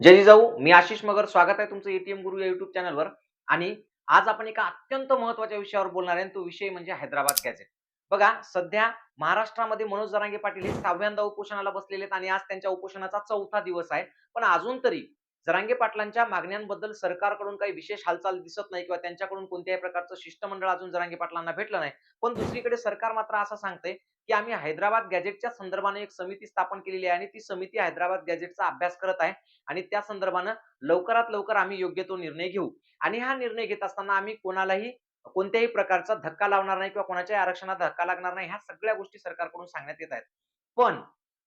जय जिजाऊ मी आशिष मगर. स्वागत आहे तुमचं एटीएम गुरु या युट्यूब चॅनलवर आणि आज आपण एका अत्यंत महत्त्वाच्या विषयावर बोलणार आहे. तो विषय म्हणजे हैदराबाद गॅझेट. बघा सध्या महाराष्ट्रामध्ये मनोज जरांगे पाटील हे सहाव्यांदा उपोषणाला बसलेले आहेत आणि आज त्यांच्या उपोषणाचा चौथा दिवस आहे. पण अजून तरी जरांगे पाटलांच्या मागण्यांबद्दल सरकारकडून काही विशेष हालचाल दिसत नाही किंवा त्यांच्याकडून कोणत्याही प्रकारचं शिष्टमंडळ अजून जरांगे पाटलांना भेटलं नाही. पण दुसरीकडे सरकार मात्र असं सांगतंय की आम्ही हैदराबाद गॅजेटच्या संदर्भाने एक समिती स्थापन केलेली आहे आणि ती समिती हैदराबाद गॅजेटचा अभ्यास करत आहे आणि त्या संदर्भानं लवकरात लवकर आम्ही योग्य तो निर्णय घेऊ. आणि हा निर्णय घेत असताना आम्ही कोणालाही कोणत्याही प्रकारचा धक्का लावणार नाही किंवा कोणाच्या आरक्षणात धक्का लागणार नाही ह्या सगळ्या गोष्टी सरकारकडून सांगण्यात येत आहेत. पण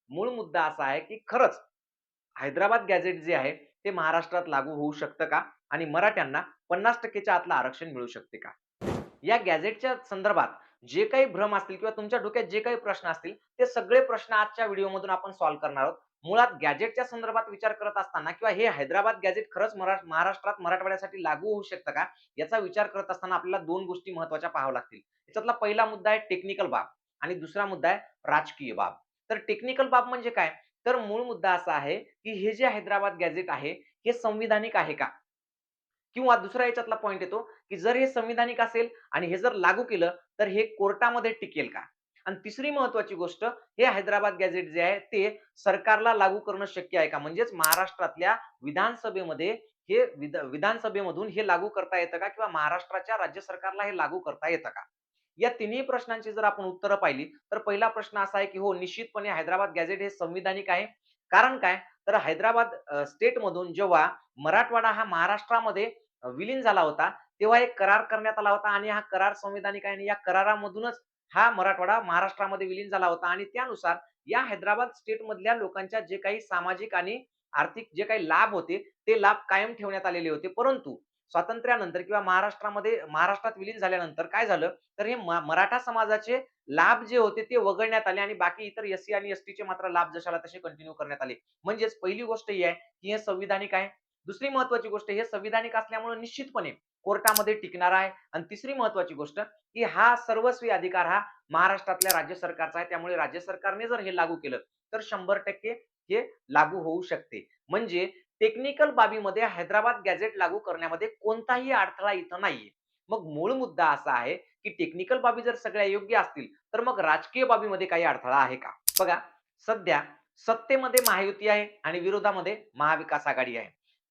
मूळ मुद्दा असा आहे की खरंच हैदराबाद गॅजेट जे आहे ते महाराष्ट्रात लागू होऊ शकतं का? आणि मराठ्यांना पन्नास टक्केच्या आतलं आरक्षण मिळू शकते का? या गॅजेटच्या संदर्भात जे काही भ्रम असतील किंवा तुमच्या डोक्यात जे काही प्रश्न असतील ते सगळे प्रश्न आजच्या व्हिडिओमधून आपण सॉल्व्ह करणार आहोत. मुळात गॅजेटच्या संदर्भात विचार करत असताना किंवा हे हैदराबाद गॅजेट खरंच महाराष्ट्रात मराठवाड्यासाठी लागू होऊ शकतं का? याचा विचार करत असताना आपल्याला दोन गोष्टी महत्त्वाच्या पाहाव्या लागतील. याच्यातला पहिला मुद्दा आहे टेक्निकल बाब आणि दुसरा मुद्दा आहे राजकीय बाब. तर टेक्निकल बाब म्हणजे काय? तर मूळ मुद्दा असा आहे की हे जे हैदराबाद गॅजेट आहे हे संविधानिक आहे का? किंवा दुसरा याच्यातला पॉईंट येतो की जर हे संविधानिक असेल आणि हे जर लागू केलं तर हे कोर्टामध्ये टिकेल का? आणि तिसरी महत्वाची गोष्ट हे हैदराबाद गॅझेट जे आहे ते सरकारला लागू करणं शक्य आहे का? म्हणजेच महाराष्ट्रातल्या विधानसभेमध्ये हे विधानसभेमधून हे लागू करता येतं का? किंवा महाराष्ट्राच्या राज्य सरकारला हे लागू करता येतं का? या तिन्ही प्रश्नांची जर आपण उत्तरं पाहिली तर पहिला प्रश्न असा आहे की हो निश्चितपणे हैदराबाद गॅजेट हे संविधानिक आहे. कारण काय? तर हैदराबाद स्टेट मधून जेव्हा मराठवाडा हा महाराष्ट्रामध्ये विलीन झाला होता तेव्हा एक करार करण्यात आला होता आणि हा करार संविधानिक आहे आणि या करारामधूनच हा मराठवाडा महाराष्ट्रामध्ये विलीन झाला होता आणि त्यानुसार या हैदराबाद स्टेट मधल्या लोकांच्या जे काही सामाजिक आणि आर्थिक जे काही लाभ होते ते लाभ कायम ठेवण्यात आलेले होते. परंतु स्वातंत्र्यानंतर किंवा महाराष्ट्रामध्ये महाराष्ट्रात विलीन झाल्यानंतर काय झालं? तर हे मराठा समाजाचे लाभ जे होते ते वगळण्यात आले आणि बाकी इतर एससी आणि एसटीचे मात्र लाभ जशाला तसे कंटिन्यू करण्यात आले. म्हणजेच पहिली गोष्ट ही आहे की हे संविधानिक आहे. दुसरी महत्वाची गोष्ट हे संविधानिक असल्यामुळे निश्चितपणे कोर्टामध्ये टिकणार आहे. आणि तिसरी महत्वाची गोष्ट की हा सर्वस्वी अधिकार हा महाराष्ट्रातल्या राज्य सरकारचा आहे. त्यामुळे राज्य सरकारने जर हे लागू केलं तर शंभर टक्के हे लागू होऊ शकते. म्हणजे टेक्निकल बाबीमध्ये हैदराबाद गॅजेट लागू करण्यामध्ये कोणताही अडथळा इथं नाहीये. मग मूळ मुद्दा असा आहे की टेक्निकल बाबी जर सगळ्या योग्य असतील तर मग राजकीय बाबीमध्ये काही अडथळा आहे का? बघा सध्या सत्तेमध्ये महायुती आहे आणि विरोधामध्ये महाविकास आघाडी आहे.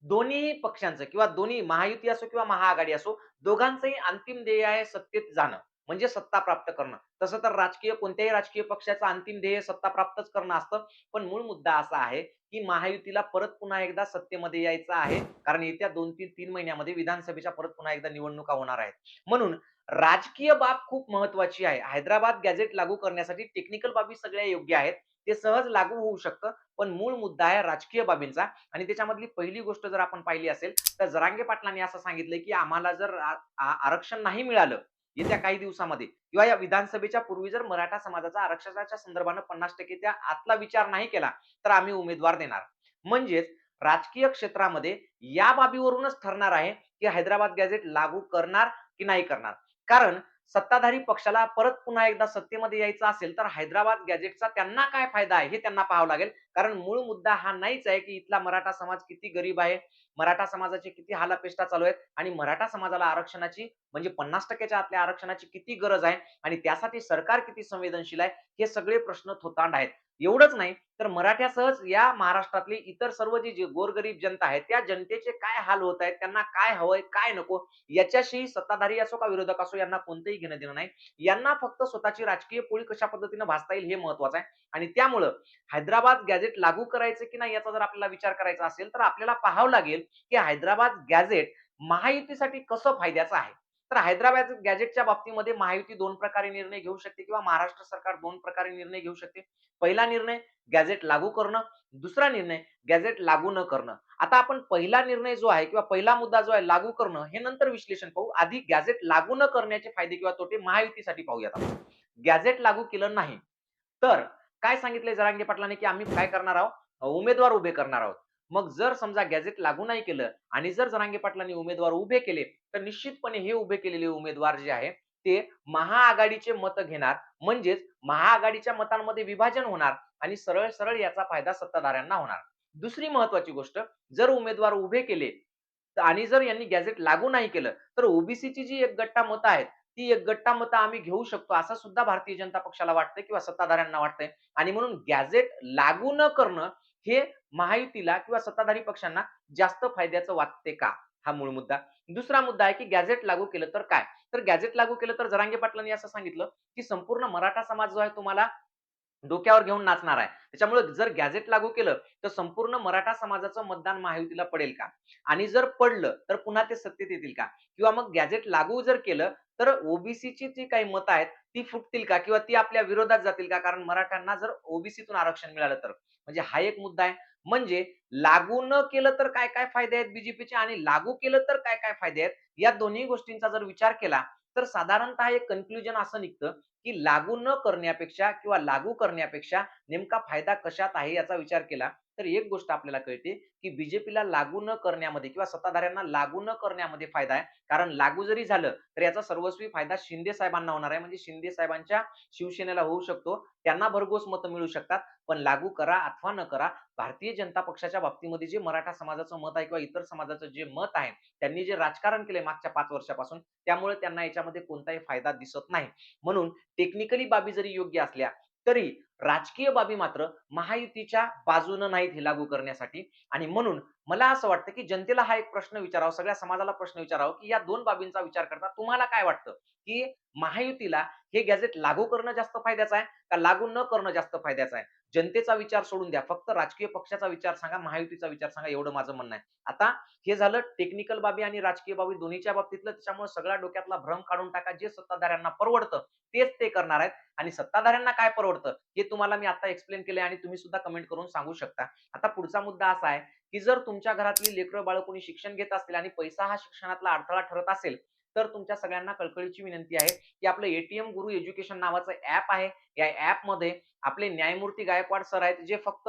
दोन्ही पक्षांचं किंवा दोन्ही महायुती असो किंवा महाआघाडी असो दोघांचंही अंतिम ध्येय आहे सत्तेत जाणं म्हणजे सत्ता प्राप्त करणं. तसं तर राजकीय कोणत्याही राजकीय पक्षाचं अंतिम ध्येय सत्ता प्राप्तच करणं असतं. पण मूळ मुद्दा असा आहे की महायुतीला परत पुन्हा एकदा सत्तेमध्ये यायचं आहे कारण येत्या दोन तीन तीन महिन्यामध्ये विधानसभेच्या परत पुन्हा एकदा निवडणुका होणार आहेत. म्हणून राजकीय बाब खूप महत्वाची आहे. हैदराबाद गॅझेट लागू करण्यासाठी टेक्निकल बाबी सगळ्या योग्य आहेत. ते सहज लागू होऊ शकतं. पण मूळ मुद्दा आहे राजकीय बाबींचा. आणि त्याच्यामधली पहिली गोष्ट जर आपण पाहिली असेल तर जरांगे पाटलांनी असं सांगितलं की आम्हाला जर आरक्षण नाही मिळालं येत्या काही दिवसामध्ये किंवा या विधानसभेच्या पूर्वी जर मराठा समाजाचा आरक्षणाच्या संदर्भानं पन्नास टक्के त्या आतला विचार नाही केला तर आम्ही उमेदवार देणार. म्हणजेच राजकीय क्षेत्रामध्ये या बाबीवरूनच ठरणार आहे की हैदराबाद गॅजेट लागू करणार की नाही करणार. कारण सत्ताधारी पक्षाला परत पुन्हा एकदा सत्तेमध्ये यायचं असेल तर हैदराबाद गॅजेटचा त्यांना काय फायदा आहे हे त्यांना पाहावं लागेल. कारण मूळ मुद्दा हा नाहीच आहे की इथला मराठा समाज किती गरीब आहे मराठा समाजाचे किती हालापेष्टा चालू आहेत आणि मराठा समाजाला आरक्षणाची म्हणजे पन्नास टक्क्याच्या आतल्या आरक्षणाची किती गरज आहे आणि त्यासाठी सरकार किती संवेदनशील आहे हे सगळे प्रश्न थोतांड आहेत. एवढंच नाही तर मराठ्यासहच या महाराष्ट्रातली इतर सर्व जी जी गोरगरीब जनता आहे त्या जनतेचे काय हाल होत आहेत त्यांना काय हवंय काय नको याच्याशी सत्ताधारी असो का विरोधक असो यांना कोणतंही घेणं देणं नाही. यांना फक्त स्वतःची राजकीय पोळी कशा पद्धतीने भासता येईल हे महत्वाचं आहे. आणि त्यामुळं हैदराबाद गॅजेट लागू करायचं की नाही याचा जर आपल्याला विचार करायचा असेल तर आपल्याला पाहावं लागेल की हैदराबाद गॅझेट महायुतीसाठी कसं फायद्याचं आहे? तर हैदराबाद गॅजेटच्या बाबतीमध्ये महायुती दोन प्रकारे निर्णय घेऊ शकते किंवा महाराष्ट्र सरकार दोन प्रकारे निर्णय घेऊ शकते. पहिला निर्णय गॅजेट लागू करणं. दुसरा निर्णय गॅजेट लागू न करणं. आता आपण पहिला निर्णय जो आहे किंवा पहिला मुद्दा जो आहे लागू करणं हे नंतर विश्लेषण पाहू. आधी गॅजेट लागू न करण्याचे फायदे किंवा तोटे महायुतीसाठी पाहूयात आपण. गॅजेट लागू केलं नाही. तर काय सांगितलंय जरांगे पाटलांनी की आम्ही काय करणार आहोत? उमेदवार उभे करणार आहोत. मग जर समजा गॅजेट लागू नाही केलं आणि जर जरांगे पाटलांनी उमेदवार उभे केले तर निश्चितपणे हे उभे केलेले उमेदवार जे आहे ते महाआघाडीचे मत घेणार. म्हणजेच महाआघाडीच्या मतांमध्ये विभाजन होणार आणि सरळ सरळ याचा फायदा सत्ताधाऱ्यांना होणार. दुसरी महत्वाची गोष्ट जर उमेदवार उभे केले तर आणि जर यांनी गॅझेट लागू नाही केलं तर ओबीसीची जी एक गट्टा मतं आहेत ती एक गट्टामतं आम्ही घेऊ शकतो असं सुद्धा भारतीय जनता पक्षाला वाटतंय किंवा सत्ताधाऱ्यांना वाटतंय. आणि म्हणून गॅझेट लागू न करणं हे महायुतीला किंवा सत्ताधारी पक्षांना जास्त फायद्याचं वाटते का? हा मूळ मुद्दा. दुसरा मुद्दा आहे की गॅझेट लागू केलं तर काय? तर गॅझेट लागू केलं तर जरांगे पाटलांनी असं सांगितलं की संपूर्ण मराठा समाज जो आहे तुम्हाला डोक्यावर घेऊन नाचणार आहे. त्याच्यामुळे जर गॅझेट लागू केलं तर संपूर्ण मराठा समाजाचं मतदान महायुतीला पडेल का? आणि जर पडलं तर पुन्हा ते सत्तेत येतील का? किंवा मग गॅझेट लागू जर केलं तर ओबीसीची जी काही मतं आहेत ती फुटतील का? किंवा ती आपल्या विरोधात जातील का? कारण मराठ्यांना जर ओबीसीतून आरक्षण मिळालं तर. म्हणजे हा एक मुद्दा आहे. म्हणजे लागू न केलं तर काय काय फायदे आहेत बीजेपीचे आणि लागू केलं तर काय काय फायदे आहेत? या दोन्ही गोष्टींचा जर विचार केला तर साधारणतः एक कन्क्लुजन असं निघतं की लागू न करण्यापेक्षा किंवा लागू करण्यापेक्षा नेमका फायदा कशात आहे याचा विचार केला तर एक गोष्ट आपल्याला कळते की बीजेपीला लागू न करण्यामध्ये किंवा सत्ताधाऱ्यांना लागू न करण्यामध्ये फायदा आहे. कारण लागू जरी झालं तर याचा सर्वस्वी फायदा शिंदे साहेबांना होणार आहे. म्हणजे शिंदे साहेबांच्या शिवसेनेला होऊ शकतो त्यांना भरघोस मतं मिळू शकतात. पण लागू करा अथवा न करा भारतीय जनता पक्षाच्या बाबतीमध्ये जे मराठा समाजाचं मत आहे किंवा इतर समाजाचं जे मत आहे त्यांनी जे राजकारण केले मागच्या पाच वर्षापासून त्यामुळे त्यांना याच्यामध्ये कोणताही फायदा दिसत नाही. म्हणून टेक्निकली बाबी जरी योग्य असल्या तरी राजकीय बाबी मात्र महायुतीच्या बाजूनं नाहीत हे लागू करण्यासाठी. आणि म्हणून मला असं वाटतं की जनतेला हा एक प्रश्न विचारावा सगळ्या समाजाला प्रश्न विचारावा की या दोन बाबींचा विचार करता तुम्हाला काय वाटतं? की महायुतीला हे गॅझेट लागू करणं जास्त फायद्याचं आहे का लागू न करणं जास्त फायद्याचं आहे? जनतेचा विचार सोडून द्या. फक्त राजकीय पक्षाचा विचार सांगा महायुतीचा विचार सांगा एवढं माझं म्हणणं आहे. आता हे झालं टेक्निकल बाबी आणि राजकीय बाबी दोन्हीच्या बाबतीतलं त्याच्यामुळे सगळ्या डोक्यातला भ्रम काढून टाका. जे सत्ताधाऱ्यांना परवडतं तेच ते करणार आहेत. आणि सत्ताधाऱ्यांना काय परवडतं हे तुम्हाला मी आता एक्सप्लेन केलंय आणि तुम्ही सुद्धा कमेंट करून सांगू शकता. आता पुढचा मुद्दा असा आहे की जर तुमच्या घरातली लेकरं बाळ कोणी शिक्षण घेत असतील आणि पैसा हा शिक्षणातला अडथळा ठरत असेल तर तुमच्या सगळ्यांना कळकळीची विनंती आहे की आपलं एटीएम गुरु एज्युकेशन नावाचं ऍप आहे. या ऍपमध्ये आपले न्यायमूर्ती गायकवाड सर आहेत जे फक्त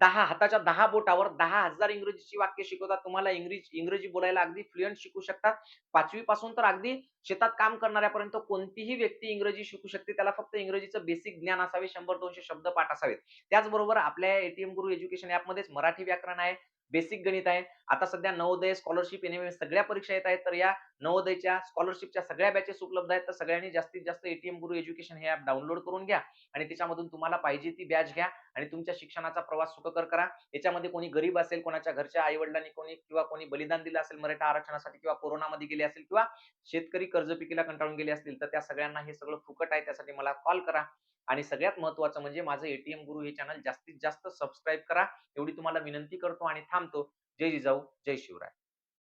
दहा हाताच्या दहा बोटावर दहा हजार इंग्रजीची वाक्य शिकवतात. तुम्हाला इंग्रजी इंग्रजी बोलायला अगदी फ्लुएंट शिकू शकतात. पाचवी पासून तर अगदी शेतात काम करणाऱ्यापर्यंत कोणतीही व्यक्ती इंग्रजी शिकू शकते. त्याला फक्त इंग्रजीचं बेसिक ज्ञान असावे शंभर दोनशे शब्द पाठ असावेत. त्याचबरोबर आपल्या एटीएम गुरु एज्युकेशन ऍपमध्येच मराठी व्याकरण आहे. बेसिक गणित आहे. आता सध्या नवोदय स्कॉलरशिप एनएमएम सगळ्या परीक्षा येत आहेत. तर या नवोदयच्या स्कॉलरशिपच्या सगळ्या बॅचेस उपलब्ध आहेत. तर सगळ्यांनी जास्तीत जास्त एटीएम गुरु एज्युकेशन हे ऍप डाउनलोड करून घ्या आणि त्याच्यामधून तुम्हाला पाहिजे ती बॅच घ्या आणि तुमच्या शिक्षणाचा प्रवास सुखकर करा. याच्यामध्ये कोणी गरीब असेल कोणाच्या घरच्या आईवडिलांनी कोणी किंवा कोणी बलिदान दिलं असेल मराठा आरक्षणासाठी किंवा कोरोनामध्ये गेले असेल किंवा शेतकरी कर्जपिकीला कंटाळून गेले असतील तर त्या सगळ्यांना हे सगळं फुकट आहे. त्यासाठी मला कॉल करा आणि सगळ्यात महत्वाचं म्हणजे माझं एटीएम गुरु हे चॅनल जास्तीत जास्त सबस्क्राईब करा. एवढी तुम्हाला विनंती करतो आणि थांब. थांबतो. जय जिजाऊ जय शिवराय.